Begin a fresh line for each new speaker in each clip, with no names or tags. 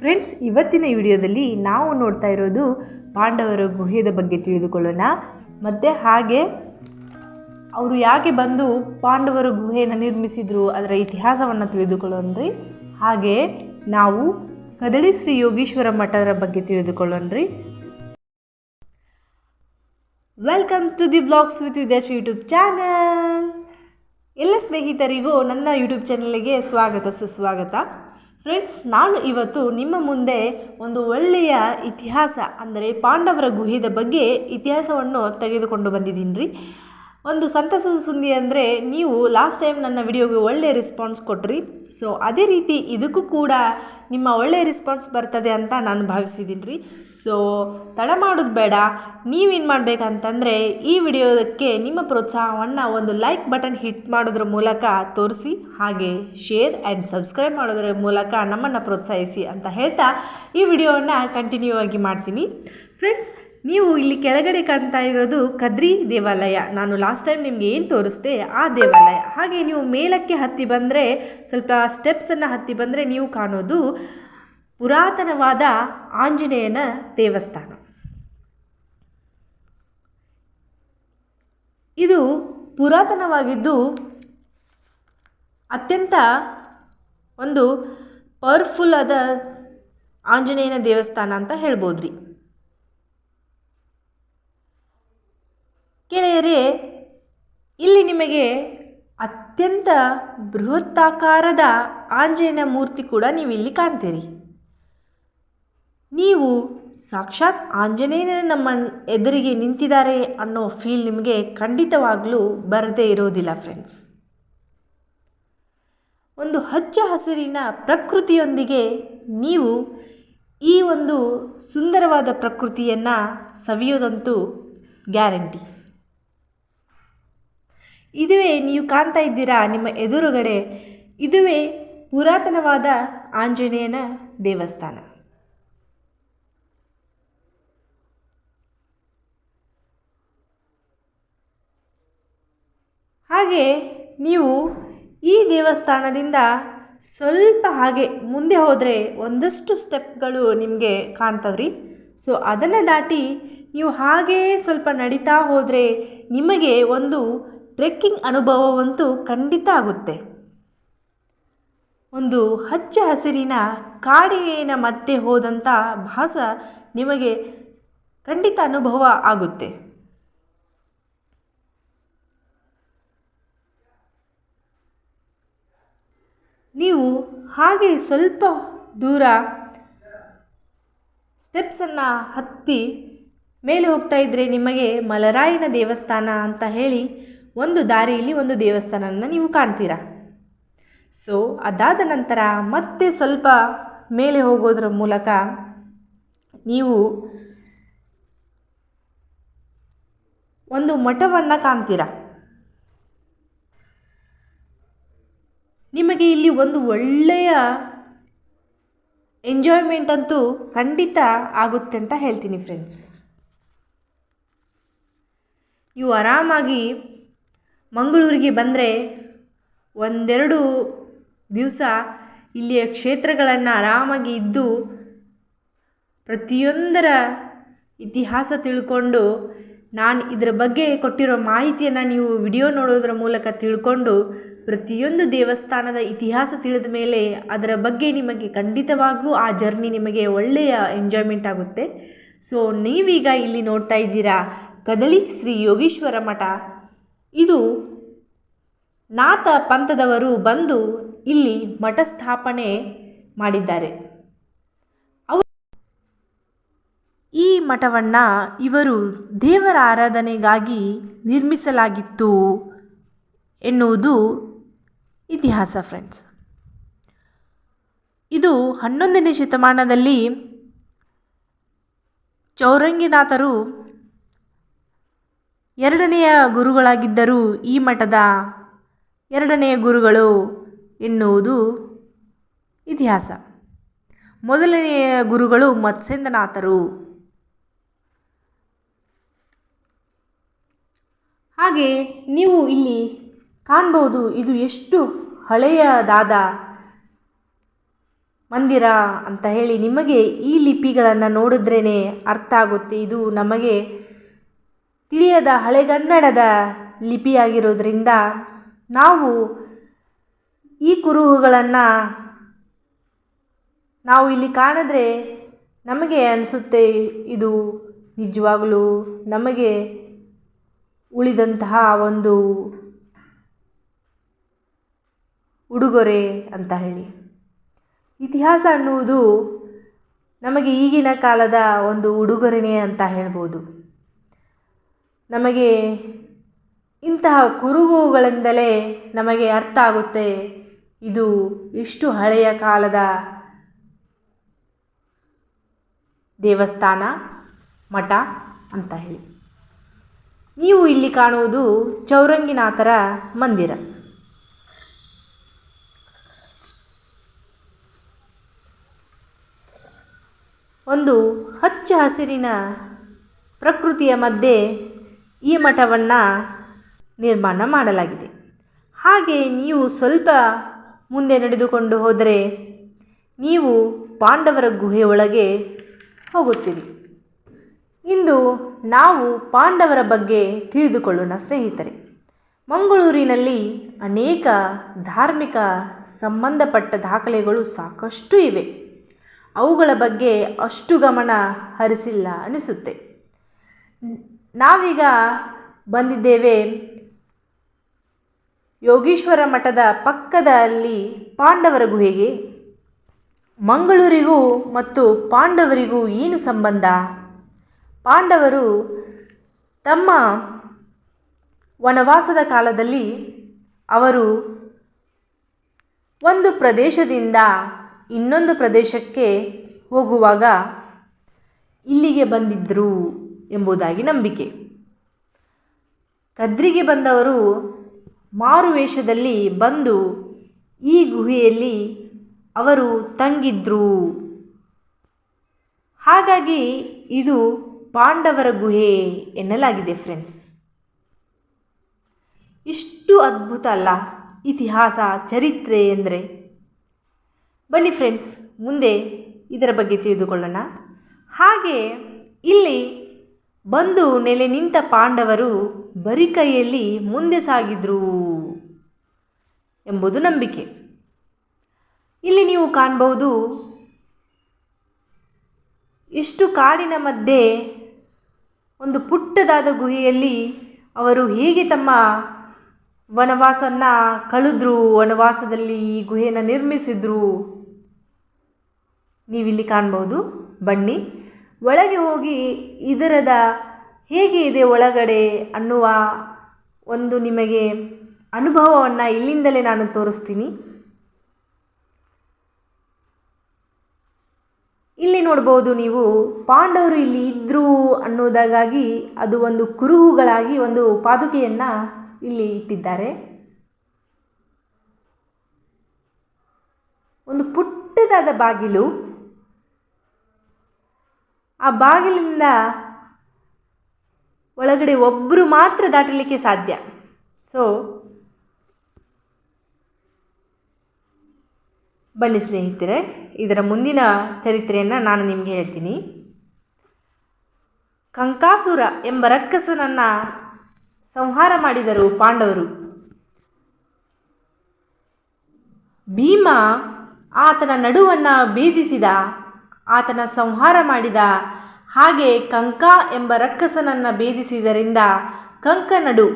friends ಇವತ್ತಿನ ವಿಡಿಯೋದಲ್ಲಿ ನಾವು ನೋಡ್ತಾ ಇರೋದು ಪಾಂಡವರ ಗುಹೆಯ ಬಗ್ಗೆ ತಿಳಿದುಕೊಳ್ಳೋಣ ಮತ್ತು ಹಾಗೆ ಅವರು ಯಾಕೆ ಬಂದು ಪಾಂಡವರ ಗುಹೆಯನ್ನು ನಿರ್ಮಿಸಿದರು ಅದರ ಇತಿಹಾಸವನ್ನು ತಿಳಿದುಕೊಳ್ಳೋಣ್ರಿ ಹಾಗೆ ನಾವು ಕದಳಿ ಶ್ರೀ ಯೋಗೀಶ್ವರ ಮಠದ ಬಗ್ಗೆ ತಿಳಿದುಕೊಳ್ಳೋಣ್ರಿ welcome to the blogs with Videsh YouTube channel ಎಲ್ಲ ಸ್ನೇಹಿತರಿಗೂ ನನ್ನ ಯೂಟ್ಯೂಬ್ ಚಾನಲ್ಗೆ ಸ್ವಾಗತ ಸುಸ್ವಾಗತ ಫ್ರೆಂಡ್ಸ್ ನಾನು ಇವತ್ತು ನಿಮ್ಮ ಮುಂದೆ ಒಂದು ಒಳ್ಳೆಯ ಇತಿಹಾಸ ಅಂದರೆ ಪಾಂಡವರ ಗುಹಿದ ಬಗ್ಗೆ ಇತಿಹಾಸವನ್ನು ತೆಗೆದುಕೊಂಡು ಬಂದಿದ್ದೀನಿ ರೀ ಒಂದು ಸಂತಸದ ಸುದ್ದಿ ಅಂದರೆ ನೀವು ಲಾಸ್ಟ್ ಟೈಮ್ ನನ್ನ ವಿಡಿಯೋಗೆ ಒಳ್ಳೆಯ ರೆಸ್ಪಾನ್ಸ್ ಕೊಟ್ರಿ ಸೊ ಅದೇ ರೀತಿ ಇದಕ್ಕೂ ಕೂಡ ನಿಮ್ಮ ಒಳ್ಳೆಯ ರೆಸ್ಪಾನ್ಸ್ ಬರ್ತದೆ ಅಂತ ನಾನು ಭಾವಿಸಿದ್ದೀನಿ ರೀ ಸೊ ತಡ ಮಾಡೋದು ಬೇಡ ನೀವೇನು ಮಾಡಬೇಕಂತಂದರೆ ಈ ವಿಡಿಯೋದಕ್ಕೆ ನಿಮ್ಮ ಪ್ರೋತ್ಸಾಹವನ್ನು ಒಂದು ಲೈಕ್ ಬಟನ್ ಹಿಟ್ ಮಾಡೋದ್ರ ಮೂಲಕ ತೋರಿಸಿ ಹಾಗೆ ಶೇರ್ ಆ್ಯಂಡ್ ಸಬ್ಸ್ಕ್ರೈಬ್ ಮಾಡೋದ್ರ ಮೂಲಕ ನಮ್ಮನ್ನು ಪ್ರೋತ್ಸಾಹಿಸಿ ಅಂತ ಹೇಳ್ತಾ ಈ ವಿಡಿಯೋವನ್ನು ಕಂಟಿನ್ಯೂ ಆಗಿ ಮಾಡ್ತೀನಿ ಫ್ರೆಂಡ್ಸ್ ನೀವು ಇಲ್ಲಿ ಕೆಳಗಡೆ ಕಾಣ್ತಾ ಇರೋದು ಕದ್ರಿ ದೇವಾಲಯ ನಾನು ಲಾಸ್ಟ್ ಟೈಮ್ ನಿಮಗೆ ಏನು ತೋರಿಸ್ದೆ ಆ ದೇವಾಲಯ ಹಾಗೆ ನೀವು ಮೇಲಕ್ಕೆ ಹತ್ತಿ ಬಂದರೆ ಸ್ವಲ್ಪ ಸ್ಟೆಪ್ಸನ್ನು ಹತ್ತಿ ಬಂದರೆ ನೀವು ಕಾಣೋದು ಪುರಾತನವಾದ ಆಂಜನೇಯನ ದೇವಸ್ಥಾನ ಇದು ಪುರಾತನವಾಗಿದ್ದು ಅತ್ಯಂತ ಒಂದು ಪವರ್ಫುಲ್ ಆದ ಆಂಜನೇಯನ ದೇವಸ್ಥಾನ ಅಂತ ಹೇಳ್ಬೋದ್ರಿ ಗೆಳೆಯರೇ ಇಲ್ಲಿ ನಿಮಗೆ ಅತ್ಯಂತ ಬೃಹತ್ತಾಕಾರದ ಆಂಜನೇಯ ಮೂರ್ತಿ ಕೂಡ ನೀವಿಲ್ಲಿ ಕಾಣ್ತೀರಿ ನೀವು ಸಾಕ್ಷಾತ್ ಆಂಜನೇಯನೇ ನಮ್ಮ ಎದುರಿಗೆ ನಿಂತಿದ್ದಾರೆ ಅನ್ನೋ ಫೀಲ್ ನಿಮಗೆ ಖಂಡಿತವಾಗಲೂ ಬರದೇ ಇರೋದಿಲ್ಲ ಫ್ರೆಂಡ್ಸ್ ಒಂದು ಹಚ್ಚ ಹಸಿರಿನ ಪ್ರಕೃತಿಯೊಂದಿಗೆ ನೀವು ಈ ಒಂದು ಸುಂದರವಾದ ಪ್ರಕೃತಿಯನ್ನು ಸವಿಯೋದಂತೂ ಗ್ಯಾರಂಟಿ ಇದುವೇ ನೀವು ಕಾಣ್ತಾ ಇದ್ದೀರಾ ನಿಮ್ಮ ಎದುರುಗಡೆ ಇದುವೇ ಪುರಾತನವಾದ ಆಂಜನೇಯನ ದೇವಸ್ಥಾನ ಹಾಗೆ ನೀವು ಈ ದೇವಸ್ಥಾನದಿಂದ ಸ್ವಲ್ಪ ಹಾಗೆ ಮುಂದೆ ಹೋದರೆ ಒಂದಷ್ಟು ಸ್ಟೆಪ್ಗಳು ನಿಮಗೆ ಕಾಣ್ತವ್ರಿ ಸೊ ಅದನ್ನು ದಾಟಿ ನೀವು ಹಾಗೇ ಸ್ವಲ್ಪ ನಡೀತಾ ಹೋದರೆ ನಿಮಗೆ ಒಂದು ಟ್ರೆಕ್ಕಿಂಗ್ ಅನುಭವವಂತೂ ಖಂಡಿತ ಆಗುತ್ತೆ ಒಂದು ಹಚ್ಚ ಹಸಿರಿನ ಕಾಡಿನ ಮಧ್ಯೆ ಹೋದಂಥ ಭಾಸ ನಿಮಗೆ ಖಂಡಿತ ಅನುಭವ ಆಗುತ್ತೆ ನೀವು ಹಾಗೆ ಸ್ವಲ್ಪ ದೂರ ಸ್ಟೆಪ್ಸನ್ನು ಹತ್ತಿ ಮೇಲೆ ಹೋಗ್ತಾ ಇದ್ದರೆ ನಿಮಗೆ ಮಲರಾಯನ ದೇವಸ್ಥಾನ ಅಂತ ಹೇಳಿ ಒಂದು ದಾರಿಯಲ್ಲಿ ಒಂದು ದೇವಸ್ಥಾನವನ್ನು ನೀವು ಕಾಣ್ತೀರಾ ಸೊ ಅದಾದ ನಂತರ ಮತ್ತೆ ಸ್ವಲ್ಪ ಮೇಲೆ ಹೋಗೋದ್ರ ಮೂಲಕ ನೀವು ಒಂದು ಮಠವನ್ನು ಕಾಣ್ತೀರ ನಿಮಗೆ ಇಲ್ಲಿ ಒಂದು ಒಳ್ಳೆಯ ಎಂಜಾಯ್ಮೆಂಟ್ ಅಂತೂ ಖಂಡಿತ ಆಗುತ್ತೆ ಅಂತ ಹೇಳ್ತೀನಿ ಫ್ರೆಂಡ್ಸ್ ನೀವು ಆರಾಮಾಗಿ ಮಂಗಳೂರಿಗೆ ಬಂದರೆ ಒಂದೆರಡು ದಿವಸ ಇಲ್ಲಿಯ ಕ್ಷೇತ್ರಗಳನ್ನು ಆರಾಮಾಗಿ ಇದ್ದು ಪ್ರತಿಯೊಂದರ ಇತಿಹಾಸ ತಿಳ್ಕೊಂಡು ನಾನು ಇದರ ಬಗ್ಗೆ ಕೊಟ್ಟಿರೋ ಮಾಹಿತಿಯನ್ನು ನೀವು ವಿಡಿಯೋ ನೋಡೋದ್ರ ಮೂಲಕ ತಿಳ್ಕೊಂಡು ಪ್ರತಿಯೊಂದು ದೇವಸ್ಥಾನದ ಇತಿಹಾಸ ತಿಳಿದ ಮೇಲೆ ಅದರ ಬಗ್ಗೆ ನಿಮಗೆ ಖಂಡಿತವಾಗೂ ಆ ಜರ್ನಿ ನಿಮಗೆ ಒಳ್ಳೆಯ ಎಂಜಾಯ್ಮೆಂಟ್ ಆಗುತ್ತೆ ಸೊ ನೀವೀಗ ಇಲ್ಲಿ ನೋಡ್ತಾ ಇದ್ದೀರಾ ಕದಳಿ ಶ್ರೀ ಯೋಗೀಶ್ವರ ಮಠ ಇದು ನಾಥ ಪಂಥದವರು ಬಂದು ಇಲ್ಲಿ ಮಠ ಸ್ಥಾಪನೆ ಮಾಡಿದ್ದಾರೆ ಅವರು ಈ ಮಠವನ್ನು ಇವರು ದೇವರ ಆರಾಧನೆಗಾಗಿ ನಿರ್ಮಿಸಲಾಗಿತ್ತು ಎನ್ನುವುದು ಇತಿಹಾಸ ಫ್ರೆಂಡ್ಸ್ ಇದು ಹನ್ನೊಂದನೇ ಶತಮಾನದಲ್ಲಿ ಚೌರಂಗಿನಾಥರು ಎರಡನೆಯ ಗುರುಗಳಾಗಿದ್ದರೂ ಈ ಮಠದ ಎರಡನೆಯ ಗುರುಗಳು ಎನ್ನುವುದು ಇತಿಹಾಸ ಮೊದಲನೆಯ ಗುರುಗಳು ಮತ್ಸ್ಯೇಂದ್ರನಾಥರು ಹಾಗೆ ನೀವು ಇಲ್ಲಿ ಕಾಣ್ಬೋದು ಇದು ಎಷ್ಟು ಹಳೆಯದಾದ ಮಂದಿರ ಅಂತ ಹೇಳಿ ನಿಮಗೆ ಈ ಲಿಪಿಗಳನ್ನು ನೋಡಿದ್ರೇ ಅರ್ಥ ಆಗುತ್ತೆ ಇದು ನಮಗೆ ತಿಳಿಯದ ಹಳೆಗನ್ನಡದ ಲಿಪಿಯಾಗಿರೋದ್ರಿಂದ ನಾವು ಈ ಕುರುಹುಗಳನ್ನು ನಾವು ಇಲ್ಲಿ ಕಾಣಿದ್ರೆ ನಮಗೆ ಅನಿಸುತ್ತೆ ಇದು ನಿಜವಾಗಲೂ ನಮಗೆ ಉಳಿದಂತಹ ಒಂದು ಉಡುಗೊರೆ ಅಂತ ಹೇಳಿ ಇತಿಹಾಸ ಅನ್ನುವುದು ನಮಗೆ ಈಗಿನ ಕಾಲದ ಒಂದು ಉಡುಗೊರೆನೇ ಅಂತ ಹೇಳ್ಬೋದು ನಮಗೆ ಇಂತಹ ಕುರುಗುಗಳಿಂದಲೇ ನಮಗೆ ಅರ್ಥ ಆಗುತ್ತೆ ಇದು ಇಷ್ಟು ಹಳೆಯ ಕಾಲದ ದೇವಸ್ಥಾನ ಮಠ ಅಂತ ಹೇಳಿ ನೀವು ಇಲ್ಲಿ ಕಾಣುವುದು ಚೌರಂಗಿನಾಥರ ಮಂದಿರ ಒಂದು ಹಚ್ಚ ಹಸಿರಿನ ಪ್ರಕೃತಿಯ ಮಧ್ಯೆ ಈ ಮಠವನ್ನು ನಿರ್ಮಾಣ ಮಾಡಲಾಗಿದೆ ಹಾಗೆ ನೀವು ಸ್ವಲ್ಪ ಮುಂದೆ ನಡೆದುಕೊಂಡು ಹೋದರೆ ನೀವು ಪಾಂಡವರ ಗುಹೆಯೊಳಗೆ ಹೋಗುತ್ತೀರಿ ಇಂದು ನಾವು ಪಾಂಡವರ ಬಗ್ಗೆ ತಿಳಿದುಕೊಳ್ಳೋಣ ಸ್ನೇಹಿತರೆ ಮಂಗಳೂರಿನಲ್ಲಿ ಅನೇಕ ಧಾರ್ಮಿಕ ಸಂಬಂಧಪಟ್ಟ ದಾಖಲೆಗಳು ಸಾಕಷ್ಟು ಇವೆ ಅವುಗಳ ಬಗ್ಗೆ ಅಷ್ಟು ಗಮನ ಹರಿಸಿಲ್ಲ ಅನಿಸುತ್ತೆ ನಾವೀಗ ಬಂದಿದ್ದೇವೆ ಯೋಗೀಶ್ವರ ಮಠದ ಪಕ್ಕದಲ್ಲಿ ಪಾಂಡವರ ಗುಹೆಗೆ ಮಂಗಳೂರಿಗೂ ಮತ್ತು ಪಾಂಡವರಿಗೂ ಏನು ಸಂಬಂಧ ಪಾಂಡವರು ತಮ್ಮ ವನವಾಸದ ಕಾಲದಲ್ಲಿ ಅವರು ಒಂದು ಪ್ರದೇಶದಿಂದ ಇನ್ನೊಂದು ಪ್ರದೇಶಕ್ಕೆ ಹೋಗುವಾಗ ಇಲ್ಲಿಗೆ ಬಂದಿದ್ದರು ಎಂಬುದಾಗಿ ನಂಬಿಕೆ ಕದ್ರಿಗೆ ಬಂದವರು ಮಾರುವೇಷದಲ್ಲಿ ಬಂದು ಈ ಗುಹೆಯಲ್ಲಿ ಅವರು ತಂಗಿದ್ರು ಹಾಗಾಗಿ ಇದು ಪಾಂಡವರ ಗುಹೆ ಎನ್ನಲಾಗಿದೆ ಫ್ರೆಂಡ್ಸ್ ಇಷ್ಟು ಅದ್ಭುತ ಅಲ್ಲ ಇತಿಹಾಸ ಚರಿತ್ರೆ ಎಂದರೆ ಬನ್ನಿ ಫ್ರೆಂಡ್ಸ್ ಮುಂದೆ ಇದರ ಬಗ್ಗೆ ತಿಳಿದುಕೊಳ್ಳೋಣ ಹಾಗೆ ಇಲ್ಲಿ ಬಂದು ನೆಲೆ ನಿಂತ ಪಾಂಡವರು ಬರಿಕೈಯಲ್ಲಿ ಮುಂದೆ ಸಾಗಿದ್ರು ಎಂಬುದು ನಂಬಿಕೆ ಇಲ್ಲಿ ನೀವು ಕಾಣಬಹುದು ಇಷ್ಟು ಕಾಡಿನ ಮಧ್ಯೆ ಒಂದು ಪುಟ್ಟದಾದ ಗುಹೆಯಲ್ಲಿ ಅವರು ಹೇಗೆ ತಮ್ಮ ವನವಾಸನ್ನ ಕಳೆದ್ರು ವನವಾಸದಲ್ಲಿ ಈ ಗುಹೆಯನ್ನು ನಿರ್ಮಿಸಿದ್ರು ನೀವಿಲ್ಲಿ ಕಾಣ್ಬೋದು ಬನ್ನಿ ಒಳಗೆ ಹೋಗಿ ಇದರದ ಹೇಗೆ ಇದೆ ಒಳಗಡೆ ಅನ್ನುವ ಒಂದು ನಿಮಗೆ ಅನುಭವವನ್ನು ಇಲ್ಲಿಂದಲೇ ನಾನು ತೋರಿಸ್ತೀನಿ ಇಲ್ಲಿ ನೋಡ್ಬೋದು ನೀವು ಪಾಂಡವರು ಇಲ್ಲಿ ಇದ್ದರು ಅನ್ನೋದಾಗಾಗಿ ಅದು ಒಂದು ಕುರುಹುಗಳಾಗಿ ಒಂದು ಪಾದುಕೆಯನ್ನು ಇಲ್ಲಿ ಇಟ್ಟಿದ್ದಾರೆ ಒಂದು ಪುಟ್ಟದಾದ ಬಾಗಿಲು ಆ ಬಾಗಿಲಿಂದ ಒಳಗಡೆ ಒಬ್ಬರು ಮಾತ್ರ ದಾಟಲಿಕ್ಕೆ ಸಾಧ್ಯ ಸೊ ಬನ್ನಿ ಸ್ನೇಹಿತರೆ ಇದರ ಮುಂದಿನ ಚರಿತ್ರೆಯನ್ನು ನಾನು ನಿಮಗೆ ಹೇಳ್ತೀನಿ ಕಂಕಾಸುರ ಎಂಬ ರಕ್ಕಸನನ್ನು ಸಂಹಾರ ಮಾಡಿದರು ಪಾಂಡವರು ಭೀಮ ಆತನ ನಡುವನ್ನು ಬೀದಿಸಿದ ಆತನ ಸಂಹಾರ ಮಾಡಿದ ಹಾಗೆ ಕಂಕ ಎಂಬ ರಕ್ಕಸನನ್ನು ಭೇದಿಸಿದರಿಂದ ಕಂಕನಡು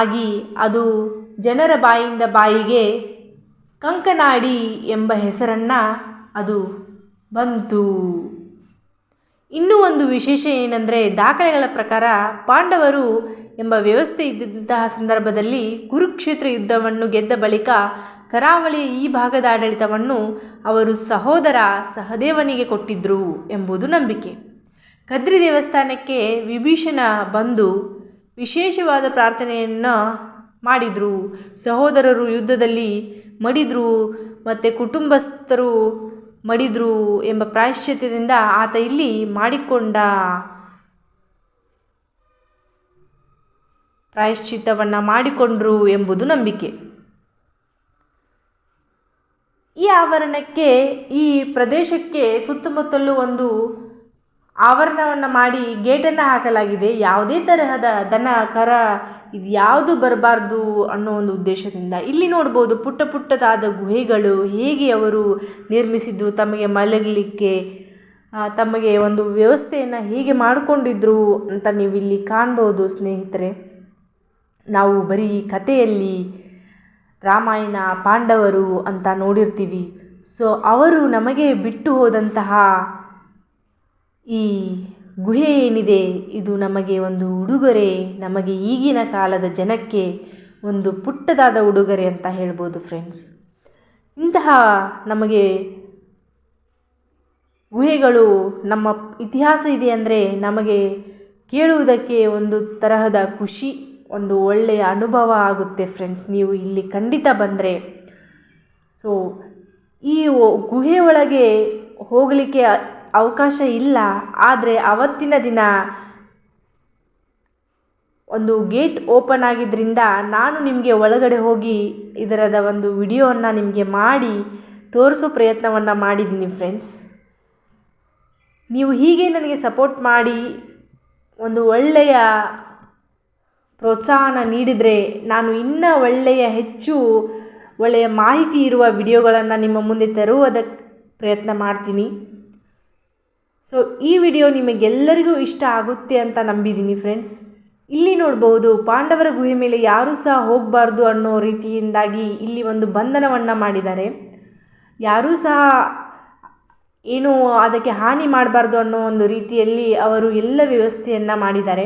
ಆಗಿ ಅದು ಜನರ ಬಾಯಿಂದ ಬಾಯಿಗೆ ಕಂಕನಾಡಿ ಎಂಬ ಹೆಸರನ್ನು ಅದು ಬಂತು ಇನ್ನೂ ಒಂದು ವಿಶೇಷ ಏನೆಂದರೆ ದಾಖಲೆಗಳ ಪ್ರಕಾರ ಪಾಂಡವರು ಎಂಬ ವ್ಯವಸ್ಥೆ ಇದ್ದಂತಹ ಸಂದರ್ಭದಲ್ಲಿ ಕುರುಕ್ಷೇತ್ರ ಯುದ್ಧವನ್ನು ಗೆದ್ದ ಬಳಿಕ ಕರಾವಳಿಯ ಈ ಭಾಗದ ಆಡಳಿತವನ್ನು ಅವರು ಸಹೋದರ ಸಹದೇವನಿಗೆ ಕೊಟ್ಟಿದ್ದರು ಎಂಬುದು ನಂಬಿಕೆ ಕದ್ರಿ ದೇವಸ್ಥಾನಕ್ಕೆ ವಿಭೀಷಣ ಬಂದು ವಿಶೇಷವಾದ ಪ್ರಾರ್ಥನೆಯನ್ನು ಮಾಡಿದರು ಸಹೋದರರು ಯುದ್ಧದಲ್ಲಿ ಮಡಿದರು ಮತ್ತು ಕುಟುಂಬಸ್ಥರು ಮಡಿದರು ಎಂಬ ಪ್ರಾಯಶ್ಚಿತ್ಯದಿಂದ ಆತ ಇಲ್ಲಿ ಮಾಡಿಕೊಂಡ ಪ್ರಾಯಶ್ಚಿತ್ತವನ್ನು ಮಾಡಿಕೊಂಡರು ಎಂಬುದು ನಂಬಿಕೆ ಈ ಆವರಣಕ್ಕೆ ಈ ಪ್ರದೇಶಕ್ಕೆ ಸುತ್ತಮುತ್ತಲೂ ಒಂದು ಆವರಣವನ್ನು ಮಾಡಿ ಗೇಟನ್ನು ಹಾಕಲಾಗಿದೆ ಯಾವುದೇ ತರಹದ ದನ ಕರ ಇದು ಯಾವುದು ಬರಬಾರ್ದು ಅನ್ನೋ ಒಂದು ಉದ್ದೇಶದಿಂದ ಇಲ್ಲಿ ನೋಡ್ಬೋದು ಪುಟ್ಟ ಪುಟ್ಟದಾದ ಗುಹೆಗಳು ಹೇಗೆ ಅವರು ನಿರ್ಮಿಸಿದರು ತಮಗೆ ಮಲಗಲಿಕ್ಕೆ ತಮಗೆ ಒಂದು ವ್ಯವಸ್ಥೆಯನ್ನು ಹೇಗೆ ಮಾಡಿಕೊಂಡಿದ್ರು ಅಂತ ನೀವು ಇಲ್ಲಿ ಕಾಣ್ಬೋದು ಸ್ನೇಹಿತರೆ ನಾವು ಬರೀ ಕಥೆಯಲ್ಲಿ ರಾಮಾಯಣ ಪಾಂಡವರು ಅಂತ ನೋಡಿರ್ತೀವಿ ಸೊ ಅವರು ನಮಗೆ ಬಿಟ್ಟು ಹೋದಂತಹ ಈ ಗುಹೆ ಏನಿದೆ ಇದು ನಮಗೆ ಒಂದು ಉಡುಗೊರೆ ನಮಗೆ ಈಗಿನ ಕಾಲದ ಜನಕ್ಕೆ ಒಂದು ಪುಟ್ಟದಾದ ಉಡುಗೊರೆ ಅಂತ ಹೇಳ್ಬೋದು ಫ್ರೆಂಡ್ಸ್ ಇಂತಹ ನಮಗೆ ಗುಹೆಗಳು ನಮ್ಮ ಇತಿಹಾಸ ಇದೆ ಅಂದರೆ ನಮಗೆ ಕೇಳುವುದಕ್ಕೆ ಒಂದು ತರಹದ ಖುಷಿ ಒಂದು ಒಳ್ಳೆಯ ಅನುಭವ ಆಗುತ್ತೆ ಫ್ರೆಂಡ್ಸ್ ನೀವು ಇಲ್ಲಿ ಖಂಡಿತ ಬಂದರೆ ಸೊ ಈ ಗುಹೆ ಒಳಗೆ ಹೋಗಲಿಕ್ಕೆ ಅವಕಾಶ ಇಲ್ಲ ಆದರೆ ಅವತ್ತಿನ ದಿನ ಒಂದು ಗೇಟ್ ಓಪನ್ ಆಗಿದ್ದರಿಂದ ನಾನು ನಿಮಗೆ ಒಳಗಡೆ ಹೋಗಿ ಇದರದ ಒಂದು ವಿಡಿಯೋವನ್ನು ನಿಮಗೆ ಮಾಡಿ ತೋರಿಸೋ ಪ್ರಯತ್ನವನ್ನು ಮಾಡಿದ್ದೀನಿ ಫ್ರೆಂಡ್ಸ್ ನೀವು ಹೀಗೆ ನನಗೆ ಸಪೋರ್ಟ್ ಮಾಡಿ ಒಂದು ಒಳ್ಳೆಯ ಪ್ರೋತ್ಸಾಹನ ನೀಡಿದರೆ ನಾನು ಇನ್ನೂ ಒಳ್ಳೆಯ ಹೆಚ್ಚು ಒಳ್ಳೆಯ ಮಾಹಿತಿ ಇರುವ ವಿಡಿಯೋಗಳನ್ನು ನಿಮ್ಮ ಮುಂದೆ ತರುವುದಕ್ಕೆ ಪ್ರಯತ್ನ ಮಾಡ್ತೀನಿ ಸೊ ಈ ವಿಡಿಯೋ ನಿಮಗೆಲ್ಲರಿಗೂ ಇಷ್ಟ ಆಗುತ್ತೆ ಅಂತ ನಂಬಿದ್ದೀನಿ ಫ್ರೆಂಡ್ಸ್ ಇಲ್ಲಿ ನೋಡ್ಬೋದು ಪಾಂಡವರ ಗುಹೆ ಮೇಲೆ ಯಾರೂ ಸಹ ಹೋಗಬಾರ್ದು ಅನ್ನೋ ರೀತಿಯಿಂದಾಗಿ ಇಲ್ಲಿ ಒಂದು ಬಂಧನವನ್ನು ಮಾಡಿದ್ದಾರೆ ಯಾರೂ ಸಹ ಏನು ಅದಕ್ಕೆ ಹಾನಿ ಮಾಡಬಾರ್ದು ಅನ್ನೋ ಒಂದು ರೀತಿಯಲ್ಲಿ ಅವರು ಎಲ್ಲ ವ್ಯವಸ್ಥೆಯನ್ನು ಮಾಡಿದ್ದಾರೆ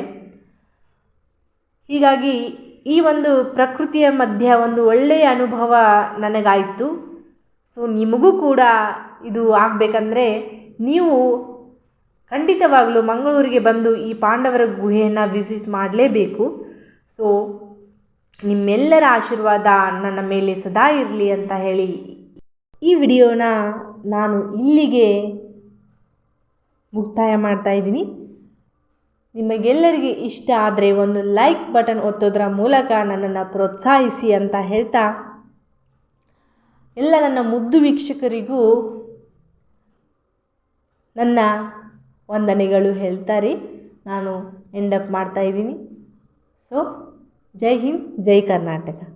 ಹೀಗಾಗಿ ಈ ಒಂದು ಪ್ರಕೃತಿಯ ಮಧ್ಯೆ ಒಂದು ಒಳ್ಳೆಯ ಅನುಭವ ನನಗಾಯಿತು ಸೊ ನಿಮಗೂ ಕೂಡ ಇದು ಆಗಬೇಕಂದ್ರೆ ನೀವು ಖಂಡಿತವಾಗಲೂ ಮಂಗಳೂರಿಗೆ ಬಂದು ಈ ಪಾಂಡವರ ಗುಹೆಯನ್ನು ವಿಸಿಟ್ ಮಾಡಲೇಬೇಕು ಸೊ ನಿಮ್ಮೆಲ್ಲರ ಆಶೀರ್ವಾದ ನನ್ನ ಮೇಲೆ ಸದಾ ಇರಲಿ ಅಂತ ಹೇಳಿ ಈ ವಿಡಿಯೋನ ನಾನು ಇಲ್ಲಿಗೆ ಮುಕ್ತಾಯ ಮಾಡ್ತಾ ಇದ್ದೀನಿ ನಿಮಗೆಲ್ಲರಿಗೆ ಇಷ್ಟ ಆದರೆ ಒಂದು ಲೈಕ್ ಬಟನ್ ಒತ್ತೋದ್ರ ಮೂಲಕ ನನ್ನನ್ನು ಪ್ರೋತ್ಸಾಹಿಸಿ ಅಂತ ಹೇಳ್ತಾ ಎಲ್ಲ ನನ್ನ ಮುದ್ದು ವೀಕ್ಷಕರಿಗೂ ನನ್ನ ವಂದನೆಗಳು ಹೇಳ್ತಾರೆ ನಾನು ಎಂಡಪ್ ಮಾಡ್ತಾ ಇದ್ದೀನಿ ಸೊ ಜೈ ಹಿಂದ್ ಜೈ ಕರ್ನಾಟಕ